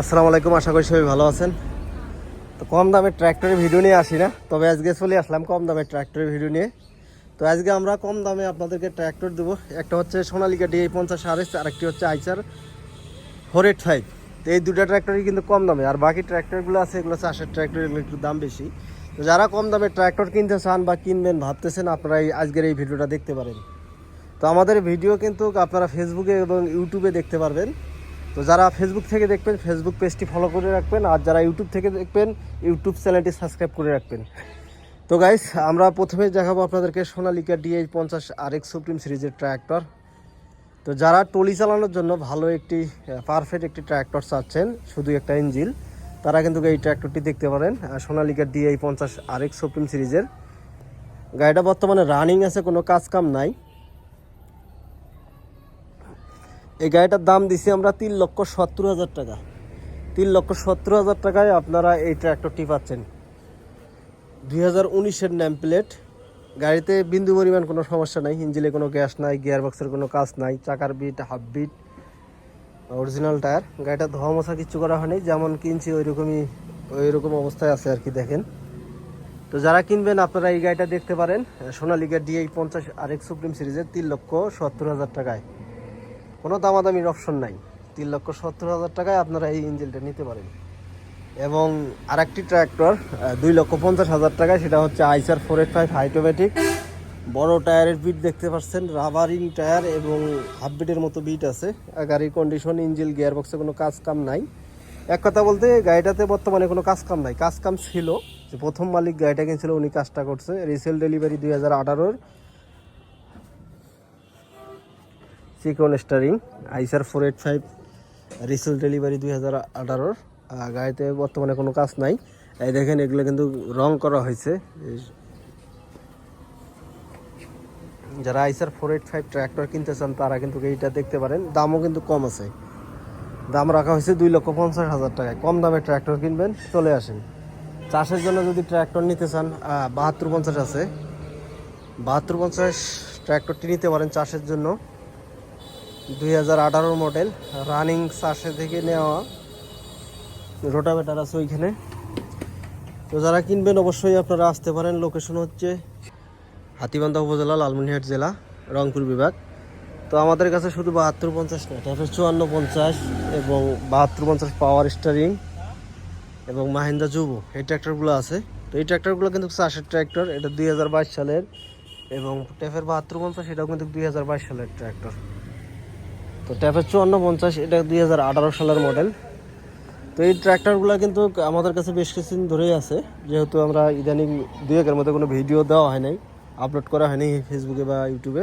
আসসালামু আলাইকুম, আশা করি সবাই ভালো আছেন। তো কম দামের ট্র্যাক্টরের ভিডিও নিয়ে আসি না, তবে আজকে চলে আসলাম কম দামের ট্র্যাক্টরের ভিডিও নিয়ে। তো আজকে আমরা কম দামে আপনাদেরকে ট্র্যাক্টর দেবো। একটা হচ্ছে সোনালিকা ডিআই পঞ্চাশ আর এস আর একটি হচ্ছে আইসার ফোর এইট ফাইভ। তো এই দুটো ট্র্যাক্টরই কিন্তু কম দামে, আর বাকি ট্র্যাক্টরগুলো আছে, এগুলো চাষের ট্র্যাক্টর, এগুলো একটু দাম বেশি। তো যারা কম দামে ট্র্যাক্টর কিনতে চান বা কিনবেন, ভাবতেছেন আপনারা এই আজকের এই ভিডিওটা দেখতে পারেন। তো আমাদের ভিডিও কিন্তু আপনারা ফেসবুকে এবং ইউটিউবে দেখতে পারবেন। তো যারা ফেসবুক থেকে দেখবেন ফেসবুক পেজটি ফলো করে রাখবেন আর যারা ইউটিউব থেকে দেখবেন ইউটিউব চ্যানেলটি সাবস্ক্রাইব করে রাখবেন। তো গাইস আমরা প্রথমে দেখাবো আপনাদেরকে সোনালিকা ডিএইচ পঞ্চাশ আর এক্স সুপ্রিম সিরিজের ট্র্যাক্টর তো যারা টলি চালানোর জন্য ভালো একটি পারফেক্ট একটি ট্র্যাক্টর চাচ্ছেন, শুধু একটা ইঞ্জিল তারা কিন্তু এই ট্র্যাক্টরটি দেখতে পারেন সোনালিকা ডিআই পঞ্চাশ আর এক্স সুপ্রিম সিরিজের। গাড়িটা বর্তমানে রানিং আছে, কোনো কাজ কাম নাই। এই গাড়িটার দাম দিছি আমরা তিন লক্ষ সত্তর হাজার টাকা। তিন লক্ষ সত্তর হাজার টাকায় আপনারা এই ট্র্যাক্টরটি পাচ্ছেন। দুই হাজার উনিশের ন্যাম প্লেট গাড়িতে বিন্দু পরিমাণ কোনো সমস্যা নাই ইঞ্জিলে কোনো গ্যাস নাই গিয়ার বক্সের কোনো কাজ নাই, চাকার বিট হাফ বিট অরিজিনাল টায়ার গাড়িটা ধোয়া মশা কিছু করা হয়নি, যেমন কিনছি ওই রকমই ওই রকম অবস্থায় আছে আর কি, দেখেন। তো যারা কিনবেন, আপনারা এই গাড়িটা দেখতে পারেন। সোনালিকা ডিআই পঞ্চাশ আর এক্স সুপ্রিম সিরিজের তিন লক্ষ সত্তর হাজার টাকায়। কোনো দামাদামির অপশন নাই। তিন লক্ষ সত্তর হাজার টাকায় আপনারা এই ইঞ্জিনটা নিতে পারেন। এবং আরেকটি ট্র্যাক্টর দুই লক্ষ পঞ্চাশ হাজার টাকায়, সেটা হচ্ছে আইসার ফোর এইট ফাইভ হাইটোমেটিক বড় টায়ারের বিট দেখতে পাচ্ছেন রাবারিং টায়ার এবং হাফ বিটের মতো বিট আছে। গাড়ির কন্ডিশন ইঞ্জিল গিয়ার বক্সে কোনো কাজ কাম নাই। এক কথা বলতে, গাড়িটাতে বর্তমানে কোনো কাজ কাম নাই। কাজ কাম ছিল যে প্রথম মালিক গাড়িটা কিনছিল, উনি কাজটা করছে। রিসেল ডেলিভারি দুই হাজার আঠারোর। চিকন steering, Eicher four eight five, resale delivery দুই হাজার আঠারোর। গাড়িতে বর্তমানে কোনো কাজ নাই। এই দেখেন, এগুলো কিন্তু রং করা হয়েছে। যারা আইসার ফোর এইট ফাইভ ট্র্যাক্টর কিনতে চান, তারা কিন্তু এইটা দেখতে পারেন। দামও কিন্তু কম আছে। দাম রাখা হয়েছে দুই লক্ষ পঞ্চাশ হাজার টাকায়। কম দামে ট্র্যাক্টর কিনবেন, চলে আসেন। চাষের জন্য যদি ট্র্যাক্টর নিতে চান বাহাত্তর পঞ্চাশ আছে। বাহাত্তর পঞ্চাশ ট্র্যাক্টরটি নিতে পারেন চাষের জন্য। দুই মডেল রানিং চাষে থেকে নেওয়া রোটাভেটার আছে ওইখানে। তো যারা কিনবেন অবশ্যই আপনারা আসতে পারেন। লোকেশন হচ্ছে হাতিবান্ধা উপজেলা, লালমনিরহাট জেলা, রংপুর বিভাগ। তো আমাদের কাছে শুধু বাহাত্তর পঞ্চাশ না ট্যাফের চুয়ান্ন পঞ্চাশ এবং বাহাত্তর পঞ্চাশ পাওয়ার স্টারিং এবং মাহিন্দা যুব এই ট্র্যাক্টরগুলো আছে। তো এই ট্র্যাক্টরগুলো কিন্তু চাষের ট্র্যাক্টর এটা দুই হাজার বাইশ সালের এবং ট্যাফের বাহাত্তর পঞ্চাশ, এটাও কিন্তু দুই হাজার বাইশ সালের ট্র্যাক্টর তো ট্যাফের চুয়ান্ন পঞ্চাশ, এটা দুই হাজার আঠারো সালের মডেল তো এই ট্র্যাক্টরগুলো কিন্তু আমাদের কাছে বেশ কিছুদিন ধরেই আছে। যেহেতু আমরা ইদানিং দুই একের মধ্যে কোনো ভিডিও দেওয়া হয় নাই আপলোড করা হয়নি ফেসবুকে বা ইউটিউবে